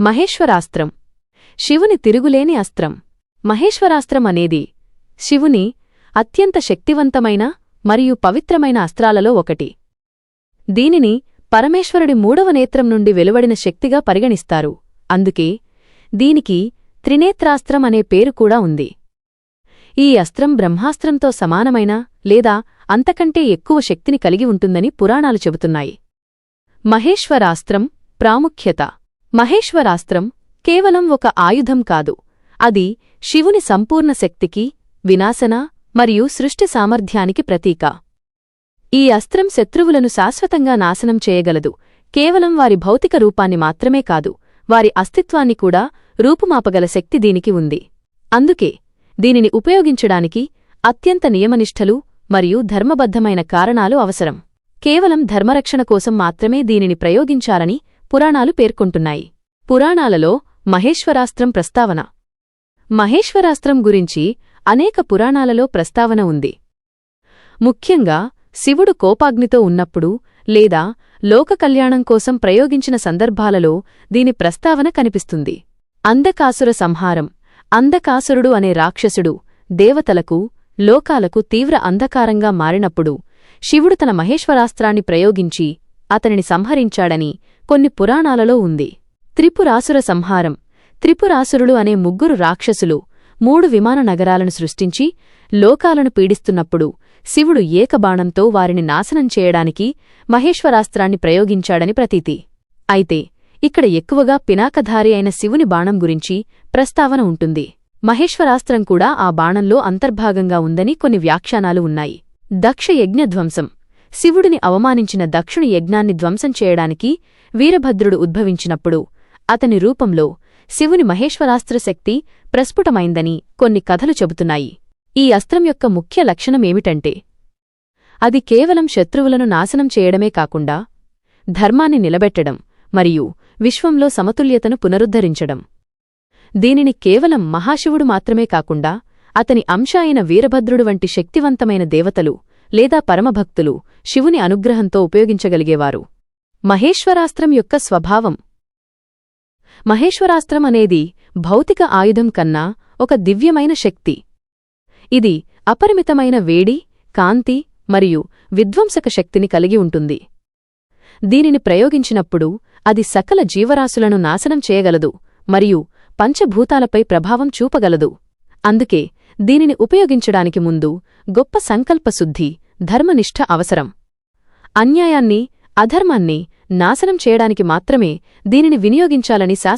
మహేశ్వరాస్త్రం. శివుని తిరుగులేని అస్త్రం. మహేశ్వరాస్త్రం అనేది శివుని అత్యంత శక్తివంతమైన మరియు పవిత్రమైన అస్త్రాలలో ఒకటి. దీనిని పరమేశ్వరుడి మూడవ నేత్రం నుండి వెలువడిన శక్తిగా పరిగణిస్తారు. అందుకే దీనికి త్రినేత్రాస్త్రం అనే పేరు కూడా ఉంది. ఈ అస్త్రం బ్రహ్మాస్త్రంతో సమానమైన లేదా అంతకంటే ఎక్కువ శక్తిని కలిగి ఉంటుందని పురాణాలు చెబుతున్నాయి. మహేశ్వరాస్త్రం ప్రాముఖ్యత. మహేశ్వరాస్త్రం కేవలం ఒక ఆయుధం కాదు. అది శివుని సంపూర్ణ శక్తికి వినాశన మరియు సృష్టి సామర్థ్యానికి ప్రతీక. ఈ అస్త్రం శత్రువులను శాశ్వతంగా నాశనం చేయగలదు. కేవలం వారి భౌతిక రూపాన్ని మాత్రమే కాదు వారి అస్తిత్వాన్ని కూడా రూపుమాపగల శక్తి దీనికి ఉంది. అందుకే దీనిని ఉపయోగించడానికి అత్యంత నియమనిష్టలు మరియు ధర్మబద్ధమైన కారణాలు అవసరం. కేవలం ధర్మరక్షణ కోసం మాత్రమే దీనిని ప్రయోగించాలని పురాణాలు పేర్కొంటున్నాయి. పురాణాలలో మహేశ్వరాస్త్రం ప్రస్తావన. మహేశ్వరాస్త్రం గురించి అనేక పురాణాలలో ప్రస్తావన ఉంది. ముఖ్యంగా శివుడు కోపాగ్నితో ఉన్నప్పుడు లేదా లోకకల్యాణం కోసం ప్రయోగించిన సందర్భాలలో దీని ప్రస్తావన కనిపిస్తుంది. అందకాసుర సంహారం అందకాసురుడు అనే రాక్షసుడు దేవతలకు లోకాలకు తీవ్ర అంధకారంగా మారినప్పుడు శివుడు తన మహేశ్వరాస్త్రాన్ని ప్రయోగించి అతనిని సంహరించాడని కొన్ని పురాణాలలో ఉంది. త్రిపురాసుర సంహారం. త్రిపురాసురులు అనే ముగ్గురు రాక్షసులు మూడు విమాన నగరాలను సృష్టించి లోకాలను పీడిస్తున్నప్పుడు శివుడు ఏకబాణంతో వారిని నాశనం చేయడానికి మహేశ్వరాస్త్రాన్ని ప్రయోగించాడని ప్రతీతి. అయితే ఇక్కడ ఎక్కువగా పినాకధారి అయిన శివుని బాణం గురించి ప్రస్తావన ఉంటుంది. మహేశ్వరాస్త్రం కూడా ఆ బాణంలో అంతర్భాగంగా ఉందని కొన్ని వ్యాఖ్యానాలు ఉన్నాయి. దక్ష యజ్ఞధ్వంసం శివుడిని అవమానించిన దక్షుని యజ్ఞాన్ని ధ్వంసం చేయడానికి వీరభద్రుడు ఉద్భవించినప్పుడు అతని రూపంలో శివుని మహేశ్వరాస్త్ర శక్తి ప్రస్ఫుటమైందని కొన్ని కథలు చెబుతున్నాయి. ఈ అస్త్రం యొక్క ముఖ్య లక్షణమేమిటంటే అది కేవలం శత్రువులను నాశనం చేయడమే కాకుండా ధర్మాన్ని నిలబెట్టడం మరియు విశ్వంలో సమతుల్యతను పునరుద్ధరించడం. దీనిని కేవలం మహాశివుడు మాత్రమే కాకుండా అతని అంశ అయిన వీరభద్రుడు వంటి శక్తివంతమైన దేవతలు లేదా పరమభక్తులు శివుని అనుగ్రహంతో ఉపయోగించగలిగేవారు. మహేశ్వరాస్త్రం యొక్క స్వభావం. మహేశ్వరాస్త్రం అనేది భౌతిక ఆయుధం కన్నా ఒక దివ్యమైన శక్తి. ఇది అపరిమితమైన వేడి కాంతి మరియు విధ్వంసక శక్తిని కలిగి ఉంటుంది. దీనిని ప్రయోగించినప్పుడు అది సకల జీవరాశులను నాశనం చేయగలదు మరియు పంచభూతాలపై ప్రభావం చూపగలదు. అందుకే దీనిని ఉపయోగించడానికి ముందు గొప్ప సంకల్పశుద్ధి ధర్మనిష్ఠ అవసరం. అన్యాయాన్ని అధర్మాన్ని నాశనం చేయడానికి మాత్రమే దీనిని వినియోగించాలని శాస్త్ర